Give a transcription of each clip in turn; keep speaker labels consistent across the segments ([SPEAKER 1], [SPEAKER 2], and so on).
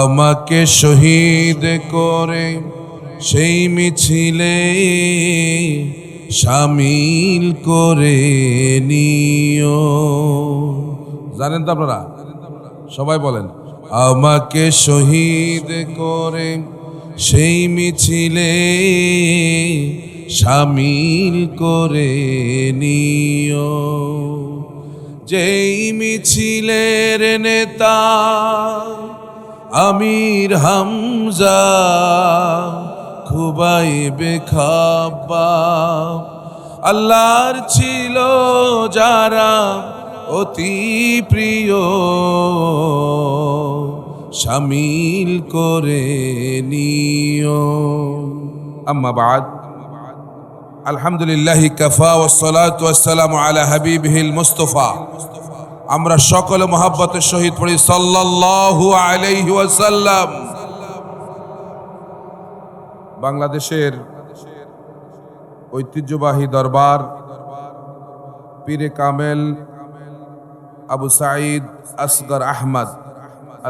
[SPEAKER 1] আমাকে শহীদ করে সেই মিছিলে সামিল করে নিও
[SPEAKER 2] জানেন তো আপনারা সবাই বলেন
[SPEAKER 1] আমাকে শহীদ করে সেই মিছিলে সামিল করে নিও যেই মিছিলের নেতা আমির হামজা খুবাই বেখাবা আল্লাহর ছিল যারা অতি প্রিয় সামিল করে নিও
[SPEAKER 2] আম্মা বাদ আলহামদুলিল্লাহ কাফা ওসলাত ওয়াসালাম আলা হাবিবহিল মুস্তফা আমরা সকলে মহাব্বতের সহিত পড়ি সাল্লাল্লাহু আলাইহি ওয়াসাল্লাম বাংলাদেশের ঐতিহ্যবাহী দরবার পীরে কামেল আবু সাঈদ আসগর আহমদ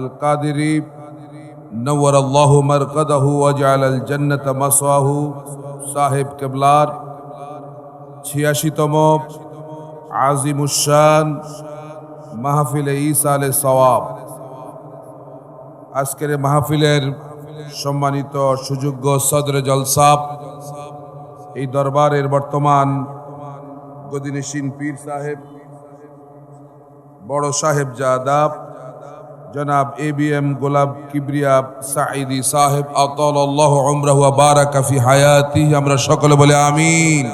[SPEAKER 2] আল কাদেরি নওয়ার আল্লাহ মারকাদাহু ওয়াজআল আল জন্নত মাসওয়াহু সাহেব কেবলার ছিয়াশিতম আজিমুসান মাহফিলে ঈসা আলে সওয়াব আজকের মাহফিলের সম্মানিত সুযোগ্য সদর জলসাব এই দরবারের বর্তমান গদিনিসিন পীর সাহেব বড় সাহেব জাদাব জনাব A B M Golab Kibria Saidi সাহেব আতল্লাহ আমরাহুয়া বারা কাফি হায়াতি আমরা সকলে বলে আমিন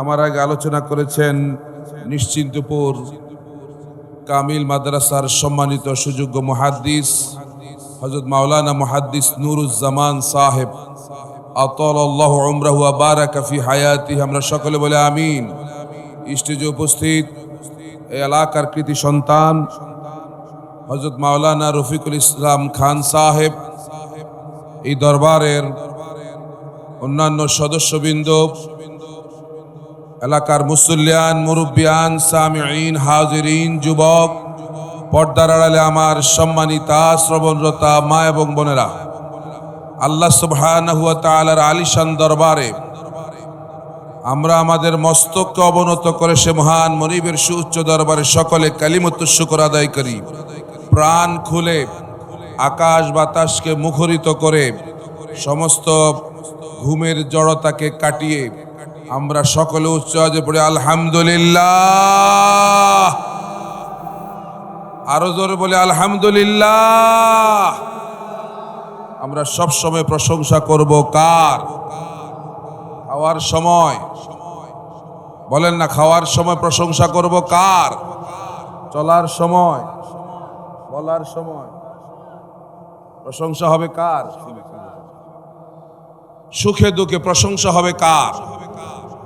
[SPEAKER 2] আমার আগে আলোচনা করেছেন নিশ্চিন্তপুর কামিল মাদ্রাসার সম্মানিত সুযোগ্য মহাদ্দিস হজরত মাওলানা মহাদ্দিস নুরুজ্জামান সাহেব আতল আল্লাহ উমরাহু কাফি হায়াতি আমরা সকলে বলে আমিন স্টেজে উপস্থিত এই এলাকার কৃতি সন্তান হজরত মাওলানা রফিকুল ইসলাম খান সাহেব এই দরবারের অন্যান্য সদস্যবৃন্দ এলাকার মুসল্লিয়ান মুরব্বিয়ান সামিউন হাজিরিন যুবক পর্দার আড়ালে আমার সম্মানিতা শ্রবণরতা মা এবং বোনেরা আল্লাহ সুবহানাহুয়া তাআলার আলিশান দরবারে আমরা আমাদের মস্তককে অবনত করে সে মহান মনিবের সুউচ্চ দরবারে সকলে কালিমত শুকর আদায় করি প্রাণ খুলে আকাশ বাতাসকে মুখরিত করে সমস্ত ঘুমের জড়তাকে কাটিয়ে আমরা সকলে উচ্চ আজ পড়ে আলহামদুলিল্লাহ আরো জোর বলে আলহামদুলিল্লাহ আমরা সব সময় প্রশংসা করব কার খাওয়ার সময় বলেন না খাওয়ার সময় প্রশংসা করব কার চলার সময় বলার সময় প্রশংসা হবে কার সুখে দুঃখে প্রশংসা হবে কার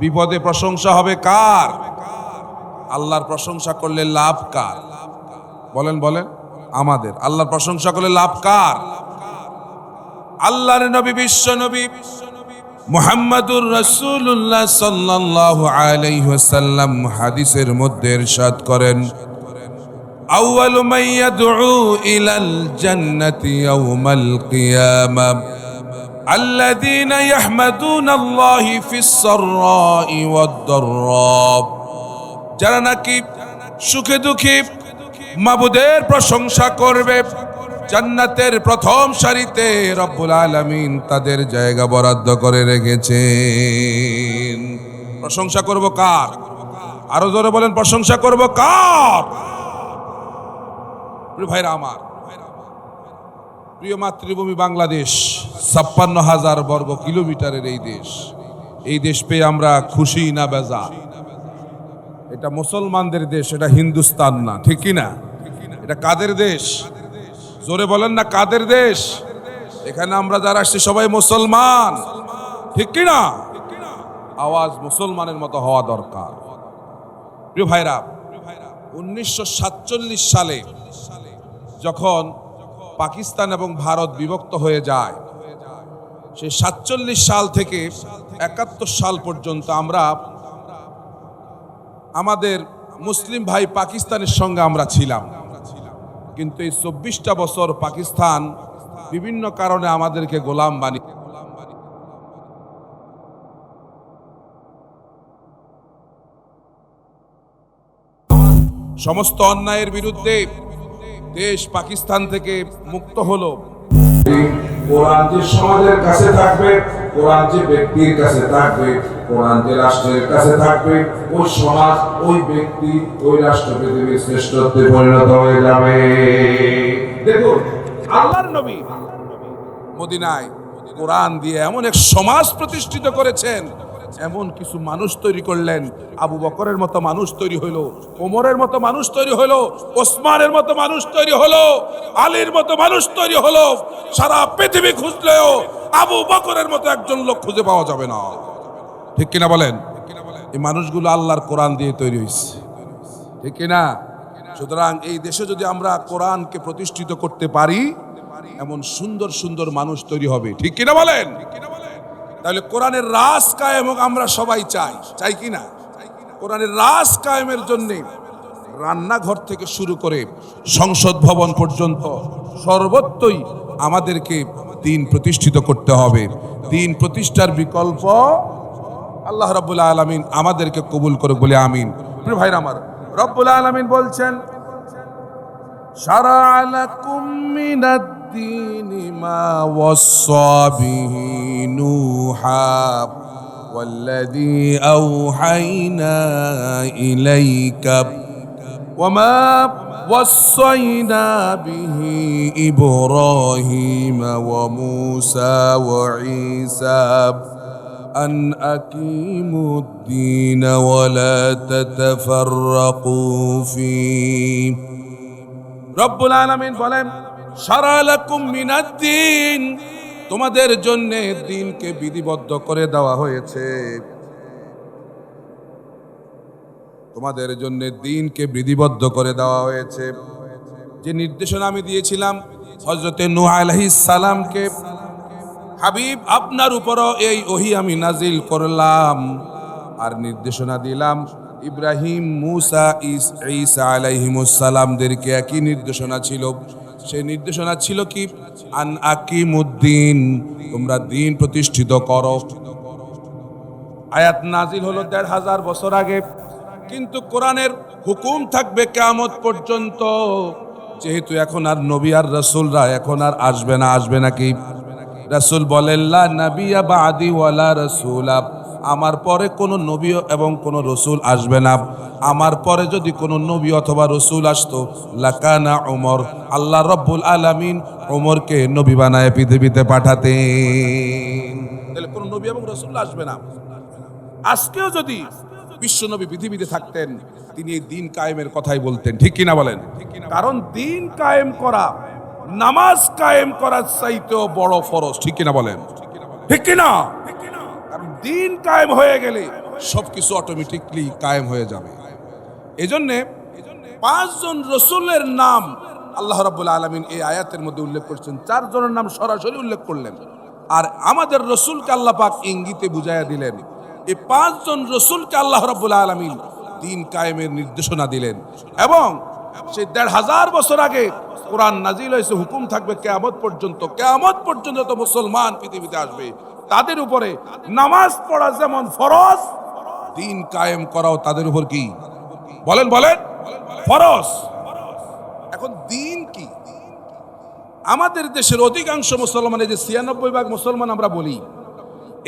[SPEAKER 2] বিপদে প্রশংসা হবে কার আল্লাহর প্রশংসা করলে লাভ কার বলেন বলেন আমাদের আল্লাহর প্রশংসা করলে লাভ কার আল্লাহর নবী বিশ্ব নবী মোহাম্মদুর রসুল্লাহ সাল্লাহ আলাইসাল্লাম হাদিসের মধ্যে ইরশাদ করেন أول من يدعو إلى الجنة يوم القيامة الذين يحمدون الله في السراء والضراء যারা নাকি সুখে দুঃখে মাবুদের প্রশংসা করবে জান্নাতের প্রথম সারিতে রব্বুল আলামিন তাদের জায়গা বরাদ্দ করে রেখেছেন প্রশংসা করব কার আরো জোরে বলেন প্রশংসা করব কার প্রিয় ভাইরা আমার প্রিয় মাতৃভূমি বাংলাদেশ ছাপ্পান্ন হাজার বর্গ কিলোমিটারের এই দেশ এই দেশ পেয়ে আমরা খুশি না বেজা এটা মুসলমানদের দেশ এটা হিন্দুস্তান না ঠিক না এটা কাদের দেশ জোরে বলেন না কাদের দেশ এখানে আমরা যারা আসছি সবাই মুসলমান ঠিক কিনা আওয়াজ মুসলমানের মতো হওয়া দরকার প্রিয় ভাইরা উনিশশো সালে যখন পাকিস্তান এবং ভারত বিভক্ত হয়ে যায় সেই সাতচল্লিশ সাল থেকে একাত্তর সাল পর্যন্ত আমরা আমাদের মুসলিম ভাই পাকিস্তানের সঙ্গে আমরা ছিলাম কিন্তু এই চব্বিশটা বছর পাকিস্তান বিভিন্ন কারণে আমাদেরকে গোলাম বানি সমস্ত অন্যায়ের বিরুদ্ধে দেশ পাকিস্তান থেকে মুক্ত হলো কোরআন যে সমাজের কাছে থাকবে কোরআন যে ব্যক্তির কাছে থাকবে কোরআন যে রাষ্ট্রের কাছে থাকবে ওই সমাজ ওই ব্যক্তি ওই রাষ্ট্র পৃথিবীর শ্রেষ্ঠত্বে পরিণত হয়ে যাবে দেখুন আল্লাহর নবী মদিনায় কোরআন দিয়ে এমন এক সমাজ প্রতিষ্ঠিত করেছেন এমন কিছু মানুষ তৈরি করলেন আবু বকরের মতো মানুষ তৈরি হলো ওমরের মতো মানুষ তৈরি হলো ওসমানের মতো মানুষ তৈরি হলো আলীর মতো মানুষ তৈরি হলো সারা পৃথিবী খুঁজলেও আবু বকরের মতো একজন লোক খুঁজে পাওয়া যাবে না ঠিক কিনা বলেন এই মানুষগুলো আল্লাহর কোরআন দিয়ে তৈরি হয়েছে ঠিক কিনা সুতরাং এই দেশে যদি আমরা কোরআনকে প্রতিষ্ঠিত করতে পারি এমন সুন্দর সুন্দর মানুষ তৈরি হবে ঠিক কিনা বলেন ঠিক কিনা তাহলে কোরআনের রাস কায়েম হোক আমরা সবাই চাই চাই কি না কোরআনের রাস কায়েমের জন্যে রান্নাঘর থেকে শুরু করে সংসদ ভবন পর্যন্ত সর্বত্রই আমাদেরকে দিন প্রতিষ্ঠিত করতে হবে দিন প্রতিষ্ঠার বিকল্প আল্লাহ রব্বুল আলমিন আমাদেরকে কবুল করে বলে আমিন ভাইর আমার রব্বুল আলমিন বলছেন সারা আলাকুম মিনাদ الدين ما وصى به نوحا والذي اوحينا اليك وما وصينا به ابراهيم وموسى وعيسى ان اقيموا الدين ولا تتفرقوا فيه رب العالمين فلم তোমাদের জন্য দিনকে বিধিবদ্ধ করে দেওয়া হয়েছে তোমাদের জন্য দিনকে বিধিবদ্ধ করে দেওয়া হয়েছে যে নির্দেশনা আমি দিয়েছিলাম হজরতে নুহ সালামকে হাবিব আপনার উপরও এই ওহি আমি নাজিল করলাম আর নির্দেশনা দিলাম ইব্রাহিম মুসা ইস ইসা আলাইহিমুসালামদেরকে একই নির্দেশনা ছিল সেই নির্দেশনা ছিল কি আন আকিমুদ্দিন তোমরা দিন প্রতিষ্ঠিত করো আয়াত নাজিল হলো দেড় হাজার বছর আগে কিন্তু কোরআনের হুকুম থাকবে কেয়ামত পর্যন্ত যেহেতু এখন আর নবী আর রাসূলরা এখন আর আসবে না আসবে নাকি রাসূল বলেন লা নাবিয়া বাদি ওয়ালা রাসূলা আমার পরে কোনো নবী এবং কোনো রসুল আসবে না আমার পরে যদি কোনো নবী অথবা রসুল আসতো লাকানা ওমর আল্লাহ রব্বুল আলমিন ওমরকে নবী বানায় পৃথিবীতে পাঠাতে তাহলে কোনো নবী এবং রসুল আসবে না আজকেও যদি বিশ্বনবী পৃথিবীতে থাকতেন তিনি এই দিন কায়েমের কথাই বলতেন ঠিক কিনা বলেন কারণ দিন কায়েম করা নামাজ কায়েম করার চাইতেও বড় ফরজ ঠিক কিনা বলেন ঠিক কিনা কারণ দিন কায়েম হয়ে গেলে সব কিছু অটোমেটিকলি কায়েম হয়ে যাবে এই জন্যে পাঁচজন রসুলের নাম আল্লাহ রাবুল আলমিন এই আয়াতের মধ্যে উল্লেখ করছেন চারজনের নাম সরাসরি উল্লেখ করলেন আর আমাদের রসুলকে আল্লাপাক ইঙ্গিতে বুঝাইয়া দিলেন এই পাঁচজন রসুলকে আল্লাহ রাবুল আলমিন দিন কায়েমের নির্দেশনা দিলেন এবং সেই দেড় হাজার বছর আগে কোরআন নাজিল হয়েছে হুকুম থাকবে কেয়ামত পর্যন্ত কেয়ামত পর্যন্ত তো মুসলমান পৃথিবীতে আসবে তাদের উপরে নামাজ পড়া যেমন ফরজ দিন কায়েম করাও তাদের উপর কি বলেন বলেন ফরজ এখন দিন কি আমাদের দেশের অধিকাংশ মুসলমান এই যে ছিয়ানব্বই ভাগ মুসলমান আমরা বলি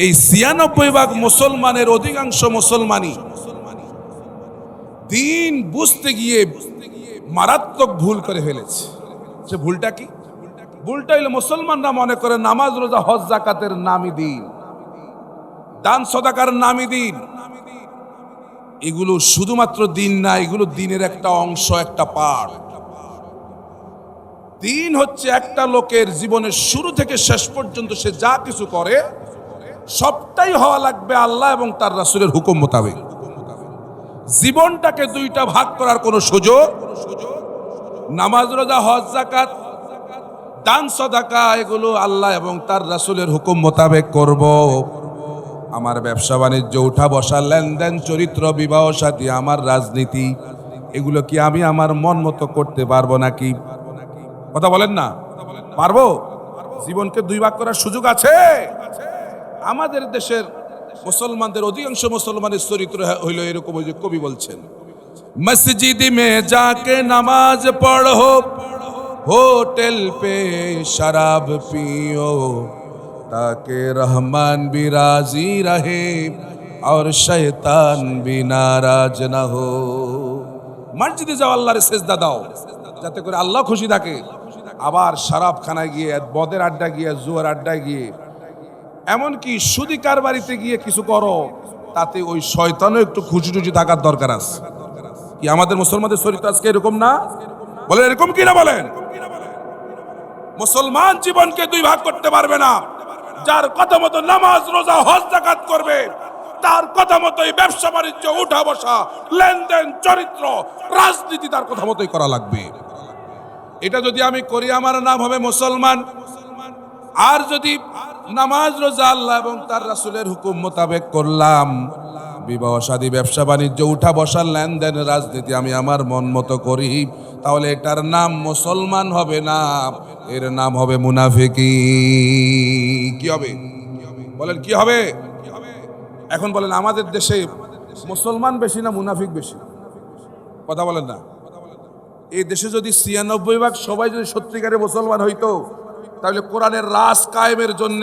[SPEAKER 2] এই ছিয়ানব্বই ভাগ মুসলমানের অধিকাংশ মুসলমানই দিন বুঝতে গিয়ে মারাত্মক ভুল করে ফেলেছে সে ভুলটা কি উল্টাইল মুসলমানরা মনে করে নামাজ রোজা হজ জাকাতের নামি দিন দান সদাকার নামি দিন এগুলো শুধুমাত্র দিন না এগুলো দিনের একটা অংশ একটা পার দিন হচ্ছে একটা লোকের জীবনের শুরু থেকে শেষ পর্যন্ত সে যা কিছু করে সবটাই হওয়া লাগবে আল্লাহ এবং তার রাসুলের হুকুম মোতাবেক জীবনটাকে দুইটা ভাগ করার কোনো সুযোগ নামাজ রোজা হজ জাকাত দান সদাকা এগুলো আল্লাহ এবং তার রাসুলের হুকুম মোতাবেক করব। আমার ব্যবসা বাণিজ্য উঠা বসা লেনদেন চরিত্র বিবাহ সাথী আমার রাজনীতি এগুলো কি আমি আমার মন মতো করতে পারবো নাকি কথা বলেন না পারবো জীবনকে দুই ভাগ করার সুযোগ আছে আমাদের দেশের মুসলমানদের অধিকাংশ মুসলমানের চরিত্র হইল এরকম ওই যে কবি বলছেন মসজিদ মে যাকে নামাজ পড়ো হোটেল পে शराब पियो ताकि रहमान भी राजी रहे और शैतान भी नाराज ना हो মসজিদে যাও আল্লাহর সেজদা দাও যাতে করে আল্লাহ খুশি থাকে আবার খানায় গিয়ে বদের আড্ডা গিয়ে জুয়ার আড্ডা গিয়ে এমনকি সুদি কারবারিতে গিয়ে কিছু করো তাতে ওই শয়তানও একটু খুশি টুচি থাকার দরকার আছে কি আমাদের মুসলমানদের শরীর আজকে এরকম না বলে এরকম কিনা বলেন মুসলমান জীবনকে দুই ভাগ করতে পারবে না যার কথা মতো নামাজ রোজা হজ জাকাত করবে তার কথা মতোই ব্যবসা বাণিজ্য উঠা বসা লেনদেন চরিত্র রাজনীতি তার কথা মতোই করা লাগবে এটা যদি আমি করি আমার নাম হবে মুসলমান আর যদি নামাজ রোজা আল্লাহ এবং তার রাসুলের হুকুম মোতাবেক করলাম বিবাহ সাদী ব্যবসা বাণিজ্য উঠা বসার লেনদেন রাজনীতি আমি আমার মন মতো করি তাহলে এটার নাম মুসলমান হবে না এর নাম হবে মুনাফিকি কি হবে বলেন কি হবে এখন বলেন আমাদের দেশে মুসলমান বেশি না মুনাফিক বেশি কথা বলেন না এই দেশে যদি ছিয়ানব্বই ভাগ সবাই যদি সত্যিকারে মুসলমান হইতো তাহলে কোরআনের রাস কায়েমের জন্য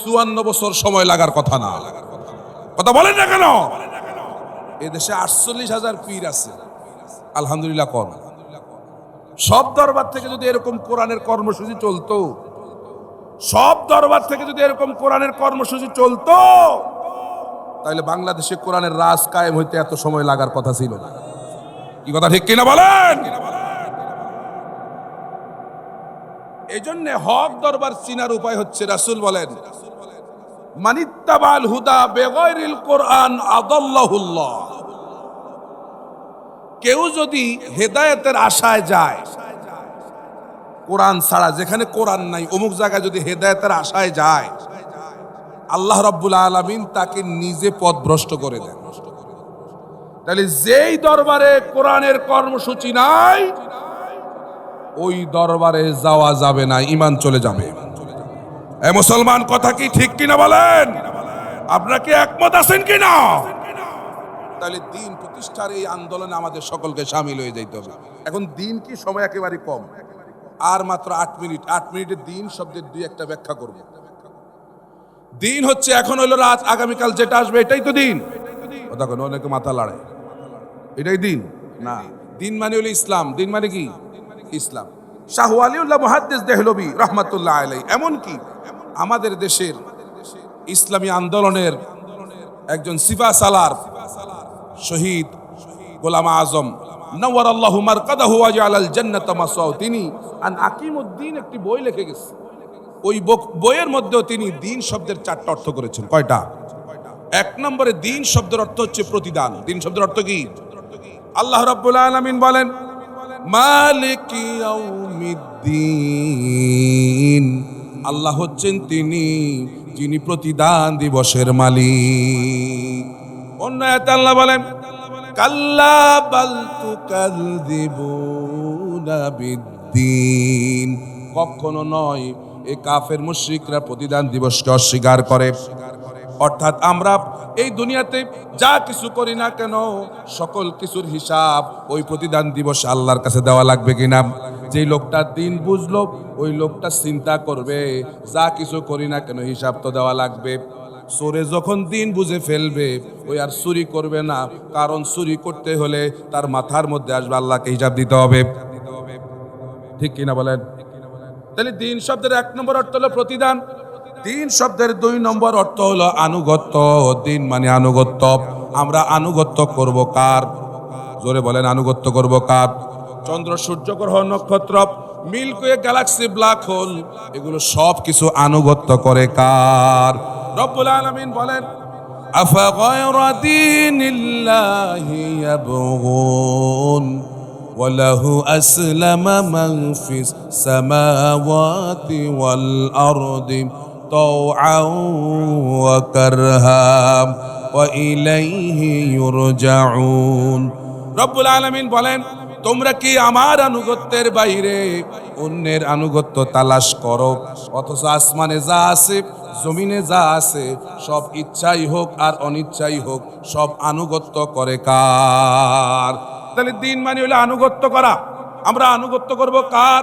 [SPEAKER 2] চুয়ান্ন বছর সময় লাগার কথা না কথা বলেন না কেন এদেশে আটচল্লিশ হাজার পীর আছে আলহামদুলিল্লাহ কম সব দরবার থেকে যদি এরকম কোরআনের কর্মসূচি চলতো সব দরবার থেকে যদি এরকম কোরআনের কর্মসূচি চলতো তাহলে বাংলাদেশে কোরআনের রাজ কায়েম হইতে এত সময় লাগার কথা ছিল না কি কথা ঠিক কিনা বলেন এই জন্যে হক দরবার চিনার উপায় হচ্ছে রাসুল বলেন মানিত্তাবাল হুদা বেগরিল কোরআন আদল্লাহুল্লাহ কেউ যদি হেদায়েতের আশায় যায় কোরআন ছাড়া যেখানে কোরআন নাই অমুক জায়গায় যদি হেদায়েতের আশায় যায় আল্লাহ রব্বুল আলমিন তাকে নিজে পথ ভ্রষ্ট করে দেন তাহলে যেই দরবারে কোরআনের কর্মসূচি নাই ওই দরবারে যাওয়া যাবে না ইমান চলে যাবে এ মুসলমান কথা কি ঠিক কিনা বলেন আপনারা কি একমত আছেন কিনা তাহলে দিন প্রতিষ্ঠার এই আন্দোলনে আমাদের সকলকে সামিল হয়ে যাইতে হবে এখন দিন কি সময় একেবারে কম আর মাত্র আট মিনিট আট মিনিটের দিন শব্দের দুই একটা ব্যাখ্যা করব দিন হচ্ছে এখন হলো রাত আগামীকাল যেটা আসবে এটাই তো দিন দেখো অনেকে মাথা লাড়ায় এটাই দিন না দিন মানে হলো ইসলাম দিন মানে কি ইসলাম শাহু আলিউল্লাহ মহাদ্দেশ দেহলবি রহমাতুল্লাহ আলাই এমনকি আমাদের দেশের ইসলামী আন্দোলনের একজন সিফা সালার শহীদ গোলাম আজম নওয়ারাল্লাহু মারকাদাহু ওয়া জালাল জান্নাত মাসাও তিনি আন আকিমউদ্দিন একটি বই লিখে গেছে ওই বইয়ের মধ্যেও তিনি দিন শব্দের চারটা অর্থ করেছেন কয়টা এক নম্বরে দিন শব্দের অর্থ হচ্ছে প্রতিদান দিন শব্দের অর্থ কি আল্লাহ রাব্বুল আলামিন বলেন মালিক আল্লাহ হচ্ছেন তিনি যিনি প্রতিদান দিবসের মালিক অন্য এতে আল্লাহ বলেন কাল্লা বালতু কাযযিবুনা বিদ্দিন কখনো নয় এ কাফের মুশ্রিকরা প্রতিদান দিবসকে অস্বীকার করে অর্থাৎ আমরা এই দুনিয়াতে যা কিছু করি না কেন সকল কিছুর হিসাব ওই প্রতিদান দিবস আল্লাহর কাছে দেওয়া লাগবে কিনা যে লোকটা দিন বুঝলো ওই লোকটা চিন্তা করবে যা কিছু করি না কেন হিসাব তো দেওয়া লাগবে চোরে যখন দিন বুঝে ফেলবে ওই আর চুরি করবে না কারণ চুরি করতে হলে তার মাথার মধ্যে আসবে আল্লাহকে হিসাব দিতে হবে ঠিক কিনা বলেন তাহলে দিন শব্দের এক নম্বর অর্থ হলো প্রতিদান দিন শব্দের দুই নম্বর অর্থ হলো আনুগত্য দিন মানে আনুগত্য আমরা আনুগত্য করব কার জোরে বলেন আনুগত্য করব কার চন্দ্র সূর্য গ্রহ নক্ষত্র মিল্কওয়ে গ্যালাক্সি ব্ল্যাক হোল এগুলো সব কিছু আনুগত্য করে কার রব্বুল আলমিন বলেন أفغير دين الله يبغون وله أسلم من في السماوات والأرض طوعا وكرها وإليه يرجعون رب العالمين বলেন তোমরা কি আমার আনুগত্যের বাইরে অন্যের আনুগত্য তালাশ করো অথচ আসমানে যা আছে জমিনে যা আছে সব ইচ্ছাই হোক আর অনিচ্ছাই হোক সব আনুগত্য করে কার তাহলে দিন মানে হলে আনুগত্য করা আমরা আনুগত্য করব কার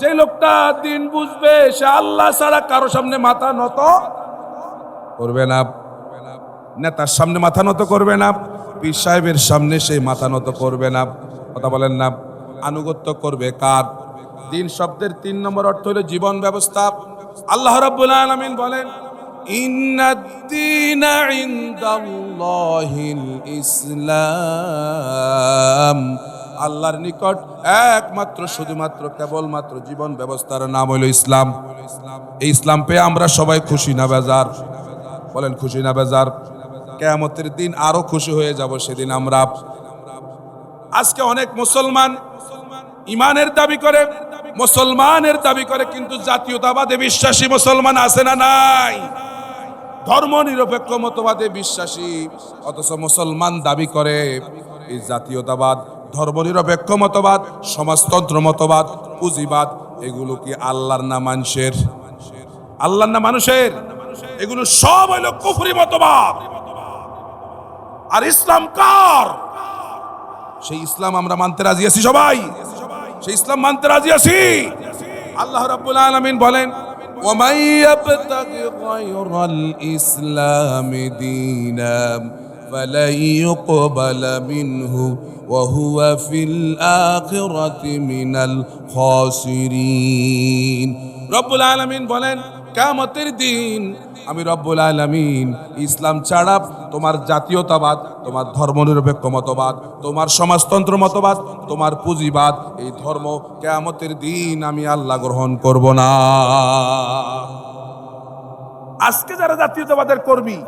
[SPEAKER 2] যে লোকটা দিন বুঝবে সে আল্লাহ ছাড়া কারো সামনে মাথা নত করবে না নেতার সামনে মাথা নত করবে না পীর সাহেবের সামনে সে মাথা নত করবে না কথা বলেন না আনুগত্য করবে কার দিন শব্দের তিন নম্বর অর্থ হলো জীবন ব্যবস্থা আল্লাহ রাব্বুল আলামিন বলেন ইনদাল্লাহিল ইসলাম আল্লাহর নিকট একমাত্র শুধুমাত্র কেবলমাত্র জীবন ব্যবস্থার নাম হইল ইসলাম এই ইসলাম পেয়ে আমরা সবাই খুশি না বেজার বলেন খুশি না বেজার কেয়ামতের দিন আরো খুশি হয়ে যাব সেদিন আমরা আজকে অনেক মুসলমান ইমানের দাবি করে মুসলমানের দাবি করে কিন্তু জাতীয়তাবাদে বিশ্বাসী মুসলমান আছে না নাই ধর্ম নিরপেক্ষ মতবাদে বিশ্বাসী অথচ মুসলমান দাবি করে এই জাতীয়তাবাদ ধর্মনিরপেক্ষ মতবাদ সমাজতন্ত্র মতবাদ পুঁজিবাদ এগুলো কি আল্লাহর না মানুষের আল্লাহর না মানুষের এগুলো সব হইল কুফরি মতবাদ আর ইসলাম কার সেই ইসলাম আমরা মানতে রাজি আছি সবাই সেই ইসলাম মানতে রাজি আছি আল্লাহ রাব্বুল আলামিন বলেন ওমাইয়াবতাগি গায়রাল ইসলাম দীনা فلن يقبل منه وهو في الآخرة من الخاسرين رب العالمين বলেন কামতের দিন আমি রব্বুল আলমিন ইসলাম ছাড়া তোমার জাতীয়তাবাদ তোমার ধর্মনিরপেক্ষ মতবাদ তোমার সমাজতন্ত্র মতবাদ তোমার পুঁজিবাদ এই ধর্ম কেয়ামতের দিন আমি আল্লাহ গ্রহণ করব না আজকে যারা জাতীয়তাবাদের কর্মী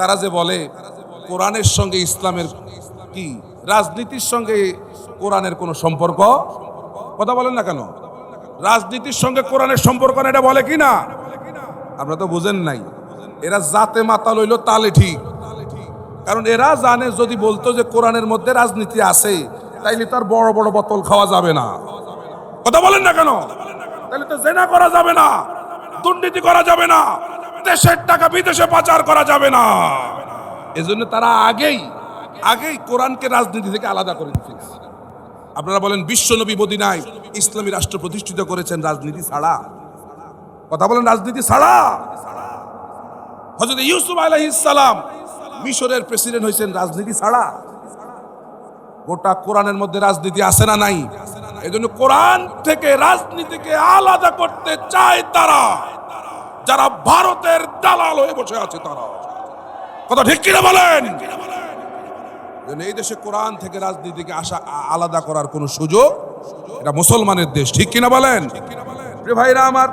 [SPEAKER 2] তারা যে বলে কোরআনের সঙ্গে ইসলামের কি রাজনীতির সঙ্গে কোরআনের কোনো সম্পর্ক কথা বলেন না কেন রাজনীতির সঙ্গে কোরআনের সম্পর্ক না এটা বলে কি না আপনারা তো বুঝেন নাই এরা জাতে মাতা লইল তালে ঠিক কারণ এরা জানে যদি বলতো যে কোরআনের মধ্যে রাজনীতি আছে তাইলে তার বড় বড় বোতল খাওয়া যাবে না কথা বলেন না কেন তাহলে তো জেনা করা যাবে না দুর্নীতি করা যাবে না দেশের টাকা বিদেশে পাচার করা যাবে না এজন্য তারা আগেই আগেই কোরআনকে রাজনীতি থেকে আলাদা করে ফেলছে আপনারা বলেন বিশ্ব নবী মদিনায় ইসলামী রাষ্ট্র প্রতিষ্ঠিত করেছেন রাজনীতি ছাড়া কথা বলেন রাজনীতি ছাড়া হজরত ইউসুফ আলহিসাম মিশরের প্রেসিডেন্ট হয়েছেন রাজনীতি ছাড়া গোটা কোরআনের মধ্যে রাজনীতি আছে না নাই এই জন্য কোরআন থেকে রাজনীতিকে আলাদা করতে চায় তারা যারা ভারতের দালাল হয়ে বসে আছে তারা কথা ঠিক কিনা বলেন এই দেশে কোরআন থেকে রাজনীতিকে আসা আলাদা করার কোনো সুযোগ এটা মুসলমানের দেশ ঠিক কিনা বলেন ভাইরা আমার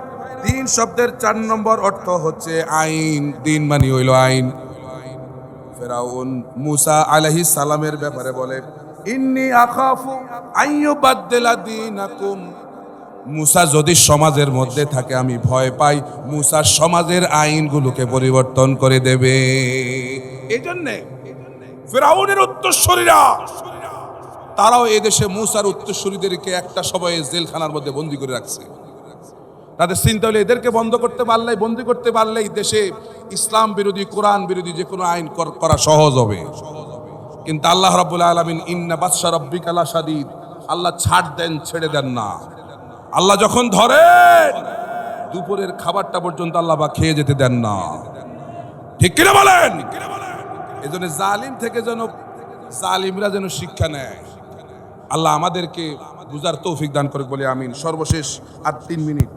[SPEAKER 2] দিন শব্দের চার নম্বর অর্থ হচ্ছে আইন দিন মানি হইল আইন ফেরাউন মুসা আলহি সালামের ব্যাপারে বলে ইন্নি আখাফু আইয়ুবাদ্দিলা দিনাকুম মুসা যদি সমাজের মধ্যে থাকে আমি ভয় পাই মুসা সমাজের আইনগুলোকে পরিবর্তন করে দেবে এই জন্যে ফেরাউনের উত্তরস্বরীরা তারাও এদেশে মুসার উত্তরস্বরীদেরকে একটা সময়ে জেলখানার মধ্যে বন্দি করে রাখছে তাদের চিন্তা হলে এদেরকে বন্ধ করতে পারলে বন্দি করতে পারলেই দেশে ইসলাম বিরোধী কোরআন বিরোধী যে কোনো আইন করা সহজ হবে কিন্তু আল্লাহ রব্বুল আলমিন ইন্না বাদশা রব্বিক আল্লাহ সাদিদ আল্লাহ ছাড় দেন ছেড়ে দেন না আল্লাহ যখন ধরে দুপুরের খাবারটা পর্যন্ত আল্লাহ বা খেয়ে যেতে দেন না ঠিক কিনা বলেন এই জন্য জালিম থেকে যেন জালিমরা যেন শিক্ষা নেয় আল্লাহ আমাদেরকে বুঝার তৌফিক দান করে বলে আমিন সর্বশেষ আর তিন মিনিট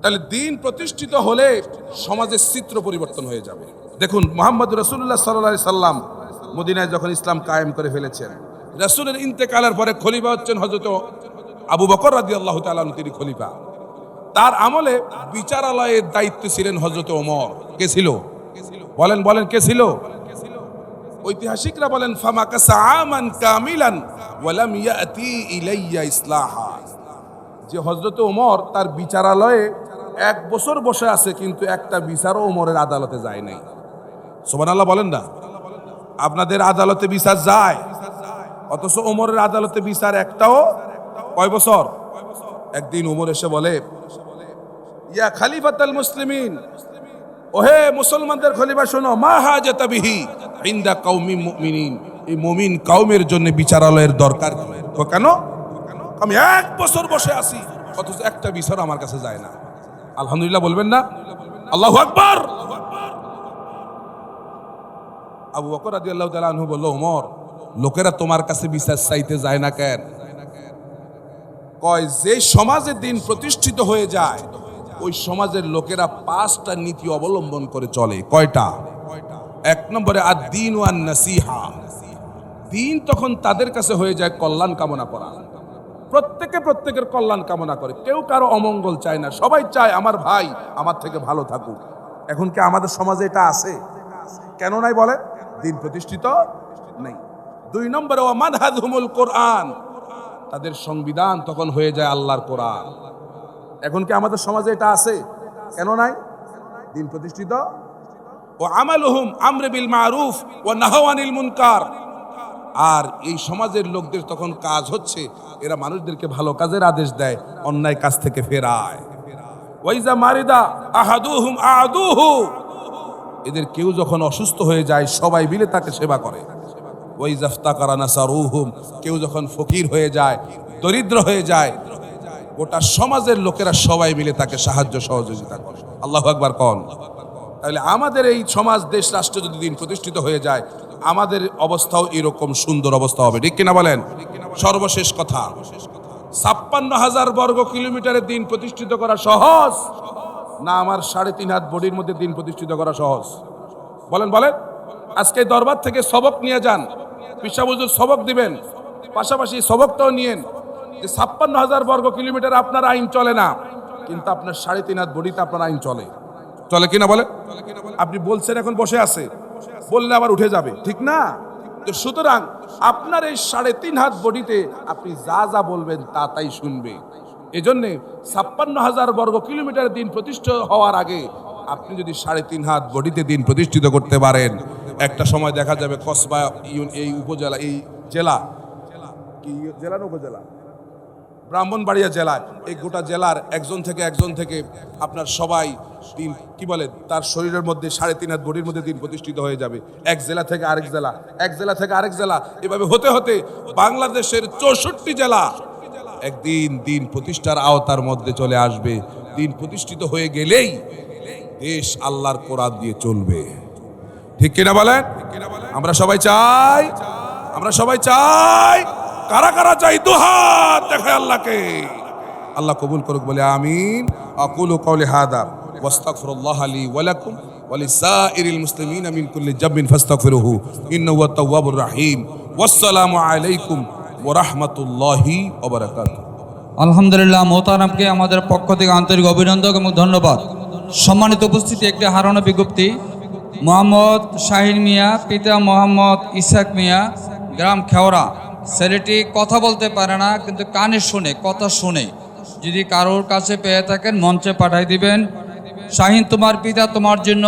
[SPEAKER 2] তাহলে দিন প্রতিষ্ঠিত হলে সমাজের চিত্র পরিবর্তন হয়ে যাবে দেখুন মোহাম্মদ রসুল্লাহ সাল্লা সাল্লাম মদিনায় যখন ইসলাম কায়েম করে ফেলেছেন রসুলের ইন্তেকালের পরে খলিফা হচ্ছেন হজরত আবু বকর রাজি আল্লাহ তালন তিনি খলিফা তার আমলে বিচারালয়ের দায়িত্ব ছিলেন হজরত ওমর কে ছিল বলেন বলেন কে ছিল ঐতিহাসিকরা বলেন ফামাকাসা আমান কামিলান ওয়ালাম ইয়াতি ইলাইয়া ইসলাহা যে হজরত ওমর তার বিচারালয়ে এক বছর বসে আছে কিন্তু একটা বিচার ওমরের আদালতে যায় নাই সোমান আল্লাহ বলেন না আপনাদের আদালতে বিচার যায় অথচ ওমরের আদালতে বিচার একটাও কয় বছর একদিন উমর এসে বলে ইয়া খালিফাতাল মুসলিমিন ওহে মুসলমানদের খলিফা শোনো মা হাজাত বিহি ইনদা কওমি মুমিনিন এই মুমিন কওমের জন্য বিচারালয়ের দরকার তো কেন আমি এক বছর বসে আছি অথচ একটা বিচার আমার কাছে যায় না আলহামদুলিল্লাহ বলবেন না আল্লাহু আকবার আবু বকর রাদিয়াল্লাহু তাআলা আনহু বলল ওমর লোকেরা তোমার কাছে বিচার চাইতে যায় না কেন কয় যে সমাজে দিন প্রতিষ্ঠিত হয়ে যায় ওই সমাজের লোকেরা পাঁচটা নীতি অবলম্বন করে চলে কয়টা এক নম্বরে আর দিন ও আর নাসিহা দিন তখন তাদের কাছে হয়ে যায় কল্যাণ কামনা করা প্রত্যেকে প্রত্যেকের কল্যাণ কামনা করে কেউ কারো অমঙ্গল চায় না সবাই চায় আমার ভাই আমার থেকে ভালো থাকুক এখন কি আমাদের সমাজে এটা আছে কেন নাই বলে দিন প্রতিষ্ঠিত নেই দুই নম্বরে ও হুমুল কোরআন তাদের সংবিধান তখন হয়ে যায় আল্লাহর কোরআন এখন কি আমাদের সমাজে এটা আছে কেন নাই দিন প্রতিষ্ঠিত ও হুম আমরে বিল মারুফ ও নাহওয়ানিল মুনকার আর এই সমাজের লোকদের তখন কাজ হচ্ছে এরা মানুষদেরকে ভালো কাজের আদেশ দেয় অন্যায় কাজ থেকে ফেরায় ওয়াইজা মারিদা আহাদুহুম আদুহু এদের কেউ যখন অসুস্থ হয়ে যায় সবাই মিলে তাকে সেবা করে ওই জফতাকারা নাসারুহুম কেউ যখন ফকির হয়ে যায় দরিদ্র হয়ে যায় গোটা সমাজের লোকেরা সবাই মিলে তাকে সাহায্য সহযোগিতা করে আল্লাহ একবার কন তাহলে আমাদের এই সমাজ দেশ রাষ্ট্র যদি দিন প্রতিষ্ঠিত হয়ে যায় আমাদের অবস্থাও এরকম সুন্দর অবস্থা হবে ঠিক কিনা বলেন সর্বশেষ কথা ছাপ্পান্ন হাজার বর্গ কিলোমিটারের দিন প্রতিষ্ঠিত করা সহজ না আমার সাড়ে তিন হাত বডির মধ্যে দিন প্রতিষ্ঠিত করা সহজ বলেন বলেন আজকে দরবার থেকে সবক নিয়ে যান বিশ্বাবুজুর সবক দিবেন পাশাপাশি সবকটাও নিয়েন যে ছাপ্পান্ন হাজার বর্গ কিলোমিটার আপনার আইন চলে না কিন্তু আপনার সাড়ে তিন হাত বডিতে আপনার আইন চলে চলে কিনা বলে আপনি বলছেন এখন বসে আছে বললে আবার উঠে যাবে ঠিক না তো সুতরাং আপনার এই সাড়ে তিন হাত বডিতে আপনি যা যা বলবেন তা তাই শুনবে এজন্যে ছাপ্পান্ন হাজার বর্গ কিলোমিটার দিন প্রতিষ্ঠা হওয়ার আগে আপনি যদি সাড়ে তিন হাত বডিতে দিন প্রতিষ্ঠিত করতে পারেন একটা সময় দেখা যাবে কসবা এই উপজেলা এই জেলা কি জেলা উপজেলা ব্রাহ্মণবাড়িয়া জেলায় এই গোটা জেলার একজন থেকে একজন থেকে আপনার সবাই দিন কি বলে তার শরীরের মধ্যে সাড়ে তিন হাত বডির মধ্যে দিন প্রতিষ্ঠিত হয়ে যাবে এক জেলা থেকে আরেক জেলা এক জেলা থেকে আরেক জেলা এভাবে হতে হতে বাংলাদেশের চৌষট্টি জেলা একদিন দিন প্রতিষ্ঠার আওতার মধ্যে চলে আসবে দিন প্রতিষ্ঠিত হয়ে গেলেই দেশ আল্লাহর কোরআন দিয়ে চলবে ঠিক কিনা বলেন আমরা সবাই চাই আমরা সবাই চাই কারা কারা চাই দুহাত দেখে আল্লাহকে আল্লাহ কবুল করুক বলে আমিন আকুলু কওলি হাদা ওয়াস্তাগফিরুল্লাহ লি ওয়া লাকুম ওয়া লিসাইরিল মুসলিমিন মিন কুল্লি জাবিন ফাস্তাগফিরুহু ইন্নাহু ওয়া তাওয়াবুর রাহিম ওয়াসসালামু আলাইকুম ওয়া রাহমাতুল্লাহি ওয়া বারাকাতুহু
[SPEAKER 3] আলহামদুলিল্লাহ মোহতারামকে আমাদের পক্ষ থেকে আন্তরিক অভিনন্দন এবং ধন্যবাদ সম্মানিত উপস্থিতি একটি হারানো বিজ্ঞপ্তি মোহাম্মদ শাহিন মিয়া পিতা মোহাম্মদ ইসাক মিয়া গ্রাম খেওড়া ছেলেটি কথা বলতে পারে না কিন্তু কানে শুনে কথা শুনে যদি কারোর কাছে পেয়ে থাকেন মঞ্চে পাঠাই দিবেন শাহিন তোমার পিতা তোমার জন্য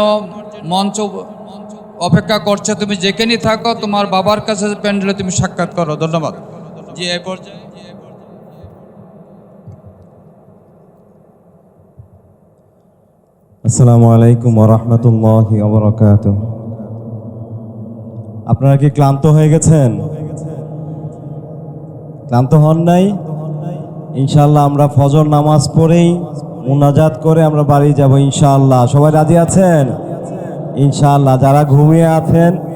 [SPEAKER 3] মঞ্চ অপেক্ষা করছে তুমি যেখানেই থাকো তোমার বাবার কাছে প্যান্ডেলে তুমি সাক্ষাৎ করো ধন্যবাদ জি এ পর্যায়ে
[SPEAKER 4] আসসালামু আলাইকুম ওরহমতুল্লাহ অবরাকাত আপনারা কি ক্লান্ত হয়ে গেছেন ক্লান্ত হন নাই ইনশাল্লাহ আমরা ফজর নামাজ পড়েই মুনাজাত করে আমরা বাড়ি যাব ইনশাল্লাহ সবাই রাজি আছেন ইনশাল্লাহ যারা ঘুমিয়ে আছেন